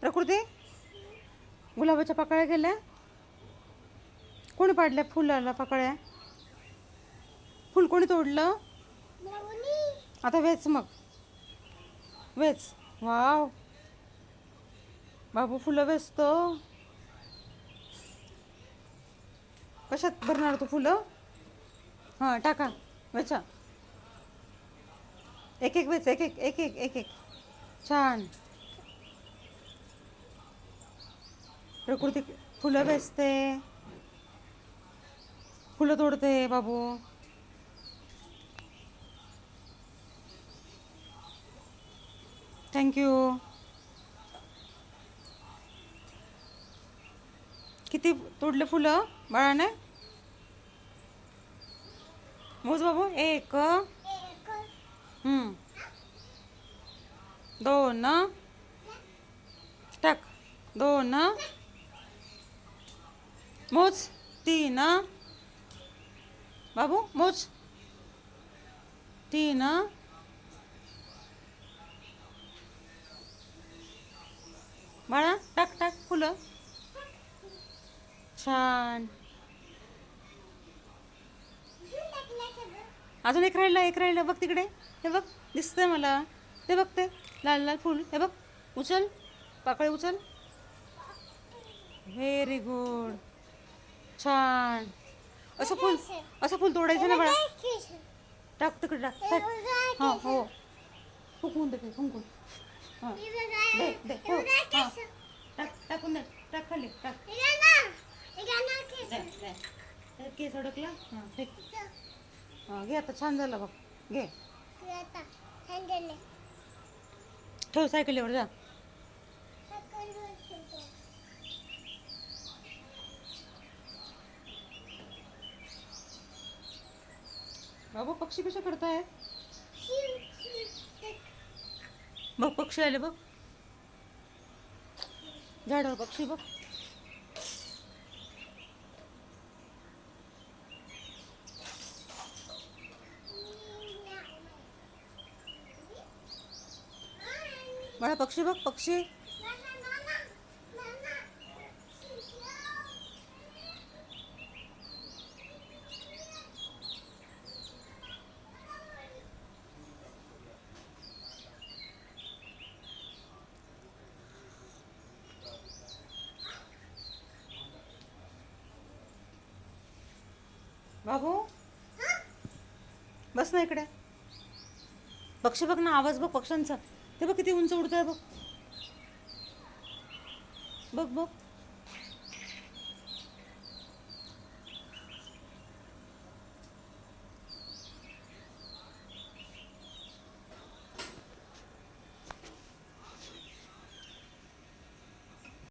प्रकृती? गुलाबाच्या पाकळ्या गेल्या? कोणी पाडल्या फुलाला पाकळ्या? फुल कोणी तोडलं? आता वेच मग. वेच. वाव. बाबू फुलं वेचतो. कशात भरणार तू फुलं? हां टाका. वेचा. एक एक वेच एक एक एक एक एक एक. छान. प्रकृती फुलं वेचते फुलं तोडते बाबू. थँक्यू किती तोडले फुलं बाळाने? मोज बाबू एक. हम्म. दोन. टाक. दोन. मोज तीन. बाबू मोज. तीन. बाळा टाक टाक फुलं. छान. अजून एक राहिलं एक राहिलं बघ तिकडे. हे बघ दिसतंय मला. ते बघ ते लाल लाल फुल. हे बघ उचल पाकळे उचल. व्हेरी गुड छान. असं फुल असं फुल तोडायचं ना बाळा. टाक तिकडे टाक. टाक. हां हो. फुकवून दे फुंकून हां. दे दे हो. हां टाक टाकून दे. टाक खाली टाक. केस. अडकला? हां फेक हां घे आता छान झालं बघ. घे. ठेव सायकलीवर जा. बाबा पक्षी कशा करताय बघ पक्षी आले बघ. झाडावर पक्षी बघ. मला पक्षी बघ पक्षी. बाबू? बस ना इकडे. पक्षी बघ ना आवाज बघ पक्ष्यांचा. ते बघ किती उंच उडतोय बघ. बघ बघ.